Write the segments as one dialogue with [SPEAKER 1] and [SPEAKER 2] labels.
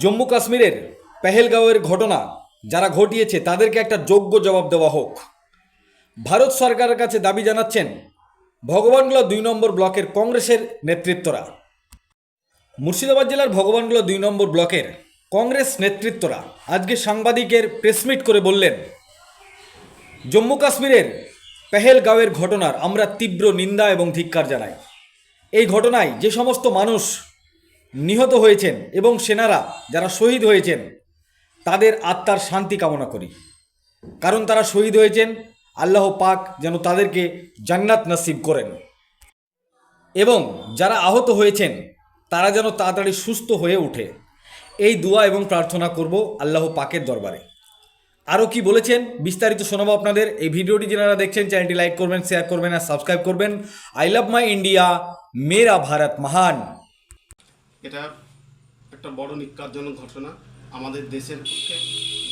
[SPEAKER 1] জম্মু কাশ্মীরের পেহেলগাঁওয়ের ঘটনা যারা ঘটিয়েছে, তাদেরকে একটা যোগ্য জবাব দেওয়া হোক। ভারত সরকারের কাছে দাবি জানাচ্ছেন, ভগবানগোলা দুই নম্বর ব্লকের কংগ্রেসের নেতৃত্বরা। মুর্শিদাবাদ জেলার ভগবানগোলা দুই নম্বর ব্লকের কংগ্রেস নেতৃত্বরা আজকে সাংবাদিকের প্রেসমিট করে বললেন, জম্মু কাশ্মীরের পেহেলগাঁওয়ের ঘটনার আমরা তীব্র নিন্দা এবং ধিক্কার জানাই। এই ঘটনায় যে সমস্ত মানুষ নিহত হয়েছেন এবং সেনারা যারা শহীদ হয়েছেন, তাদের আত্মার শান্তি কামনা করি। কারণ তারা শহীদ হয়েছেন, আল্লাহ পাক যেন তাদেরকে জান্নাত নসিব করেন। এবং যারা আহত হয়েছেন, তারা যেন তাড়াতাড়ি সুস্থ হয়ে ওঠে। এই দোয়া এবং প্রার্থনা করব আল্লাহ পাকের দরবারে। আরও কি বলেছেন, বিস্তারিত শোনাবো আপনাদের। এই ভিডিওটি যারা দেখছেন, চ্যানেলটি লাইক করবেন, শেয়ার করবেন আর সাবস্ক্রাইব করবেন। আই লাভ মাই ইন্ডিয়া, মেরা ভারত মহান।
[SPEAKER 2] এটা একটা বড় নিকারজনক ঘটনা আমাদের দেশের পক্ষে,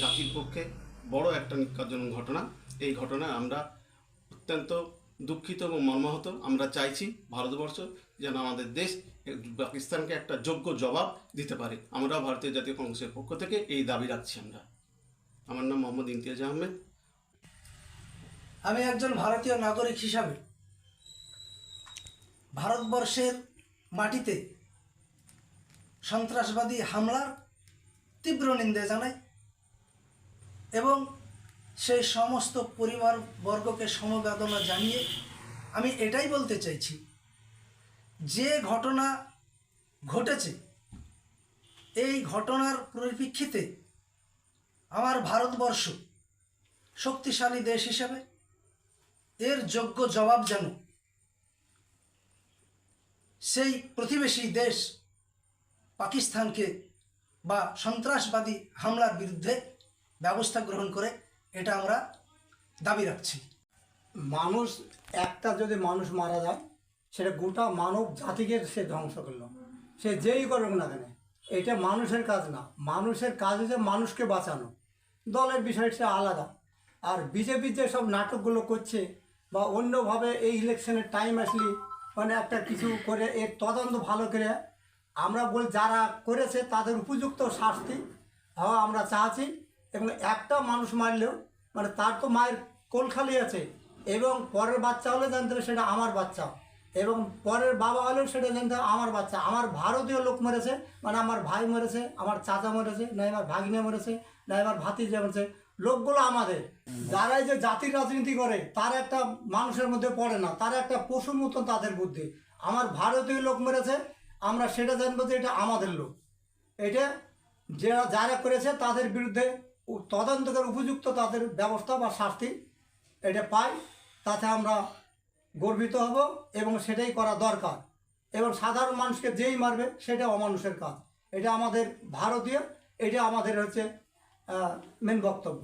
[SPEAKER 2] জাতির পক্ষে বড় একটা নিকারজনক ঘটনা। এই ঘটনায় আমরা অত্যন্ত দুঃখিত এবং মর্মাহত। আমরা চাইছি ভারতবর্ষ যেন আমাদের দেশ পাকিস্তানকে একটা যোগ্য জবাব দিতে পারে। আমরা ভারতীয় জাতীয় কংগ্রেসের পক্ষ থেকে এই দাবি রাখছি আমরা। আমার নাম মোহাম্মদ ইমতিয়াজ আহমেদ।
[SPEAKER 3] আমি একজন ভারতীয় নাগরিক হিসাবে ভারতবর্ষের মাটিতে সন্ত্রাসবাদী হামলার তীব্র নিন্দা জানাই এবং সেই সমস্ত পরিবার বর্গকে সমবেদনা জানিয়ে আমি এটাই বলতে চাইছি, যে ঘটনা ঘটেছে, এই ঘটনার পরিপ্রেক্ষিতে আমার ভারতবর্ষ শক্তিশালী দেশ হিসেবে এর যোগ্য জবাব যেন সেই প্রতিবেশী দেশ পাকিস্তানকে বা সন্ত্রাসবাদী হামলার বিরুদ্ধে ব্যবস্থা গ্রহণ করে, এটা আমরা দাবি রাখছি।
[SPEAKER 4] মানুষ, একটা যদি মানুষ মারা যায়, সেটা গোটা মানব জাতিকে সে ধ্বংস করল। সে যেই করুক না কেন, এটা মানুষের কাজ না। মানুষের কাজ হচ্ছে মানুষকে বাঁচানো। দলের বিষয়টা আলাদা। আর বিজেপির যে সব নাটকগুলো করছে, বা অন্যভাবে এই ইলেকশনের টাইম আসলে মানে একটা কিছু করে, এর তদন্ত ভালো করে আমরা বল যারা করেছে তাদের উপযুক্ত শাস্তি হওয়া আমরা চাচ্ছি। এবং একটা মানুষ মারলেও মানে তার তো মায়ের কোল খালি আছে। এবং পরের বাচ্চা হলে জানতে সেটা আমার বাচ্চা। এবং পরের বাবা হলেও সেটা জানতে আমার বাচ্চা। আমার ভারতীয় লোক মরেছে মানে আমার ভাই মরেছে, আমার চাচা মরেছে, না আমার ভাগিনে মরেছে, না আমার ভাতিজা মরেছে। লোকগুলো আমাদের। যারা এই যে জাতির রাজনীতি করে, তার একটা মানুষের মধ্যে পড়ে না। তার একটা পশুর মতন তাদের বুদ্ধি। আমার ভারতীয় লোক মেরেছে আমরা সেটা জানব যে এটা আমাদের লোক। এটা যারা যারা করেছে তাদের বিরুদ্ধে তদন্তকের উপযুক্ত তাদের ব্যবস্থা বা শাস্তি এটা পাই, তাতে আমরা গর্বিত হব এবং সেটাই করা দরকার। এবং সাধারণ মানুষকে যেই মারবে সেটা অমানুষের কাজ। এটা আমাদের ভারতীয়, এটা আমাদের হচ্ছে মেন বক্তব্য।